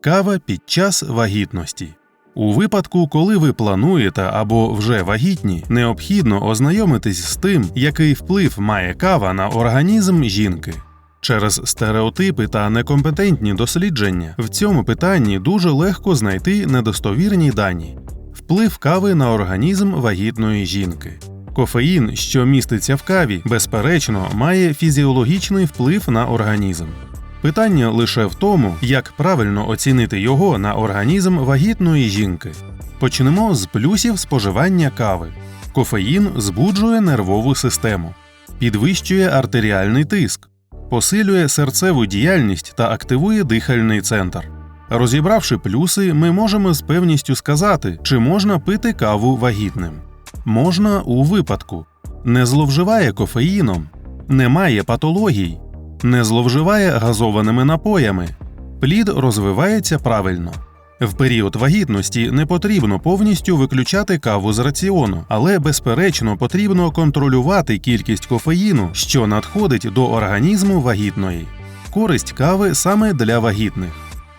Кава під час вагітності. У випадку, коли ви плануєте або вже вагітні, необхідно ознайомитись з тим, який вплив має кава на організм жінки. Через стереотипи та некомпетентні дослідження в цьому питанні дуже легко знайти недостовірні дані. Вплив кави на організм вагітної жінки. Кофеїн, що міститься в каві, безперечно, має фізіологічний вплив на організм. Питання лише в тому, як правильно оцінити його на організм вагітної жінки. Почнемо з плюсів споживання кави. Кофеїн збуджує нервову систему, підвищує артеріальний тиск, посилює серцеву діяльність та активує дихальний центр. Розібравши плюси, ми можемо з певністю сказати, чи можна пити каву вагітним. Можна у випадку не зловживає кофеїном, немає патологій, не зловживає газованими напоями, плід розвивається правильно. В період вагітності не потрібно повністю виключати каву з раціону, але безперечно потрібно контролювати кількість кофеїну, що надходить до організму вагітної. Користь кави саме для вагітних.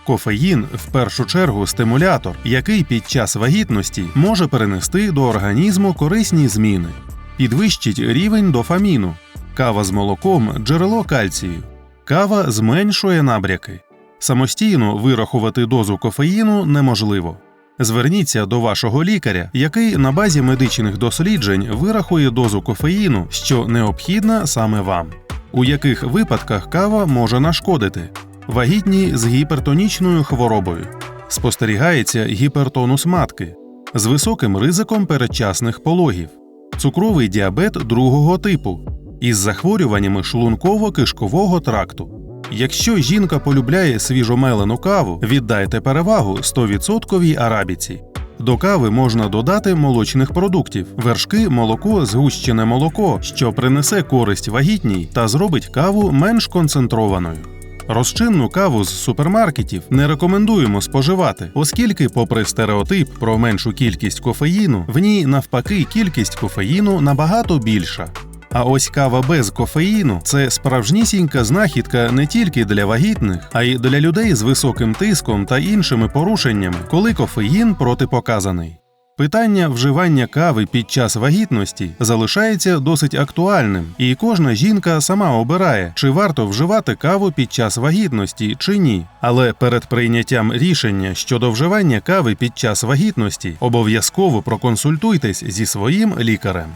Кофеїн в першу чергу стимулятор, який під час вагітності може перенести до організму корисні зміни, підвищить рівень дофаміну. Кава з молоком джерело кальцію. Кава зменшує набряки. Самостійно вирахувати дозу кофеїну неможливо. Зверніться до вашого лікаря, який на базі медичних досліджень вирахує дозу кофеїну, що необхідна саме вам. У яких випадках кава може нашкодити? Вагітні з гіпертонічною хворобою. Спостерігається гіпертонус матки з високим ризиком передчасних пологів, цукровий діабет другого типу із захворюваннями шлунково-кишкового тракту. Якщо жінка полюбляє свіжомелену каву, віддайте перевагу 100% арабіці. До кави можна додати молочних продуктів, вершки, молоко, згущене молоко, що принесе користь вагітній та зробить каву менш концентрованою. Розчинну каву з супермаркетів не рекомендуємо споживати, оскільки, попри стереотип про меншу кількість кофеїну, в ній навпаки кількість кофеїну набагато більша. А ось кава без кофеїну це справжнісінька знахідка не тільки для вагітних, а й для людей з високим тиском та іншими порушеннями, коли кофеїн протипоказаний. Питання вживання кави під час вагітності залишається досить актуальним, і кожна жінка сама обирає, чи варто вживати каву під час вагітності чи ні. Але перед прийняттям рішення щодо вживання кави під час вагітності обов'язково проконсультуйтесь зі своїм лікарем.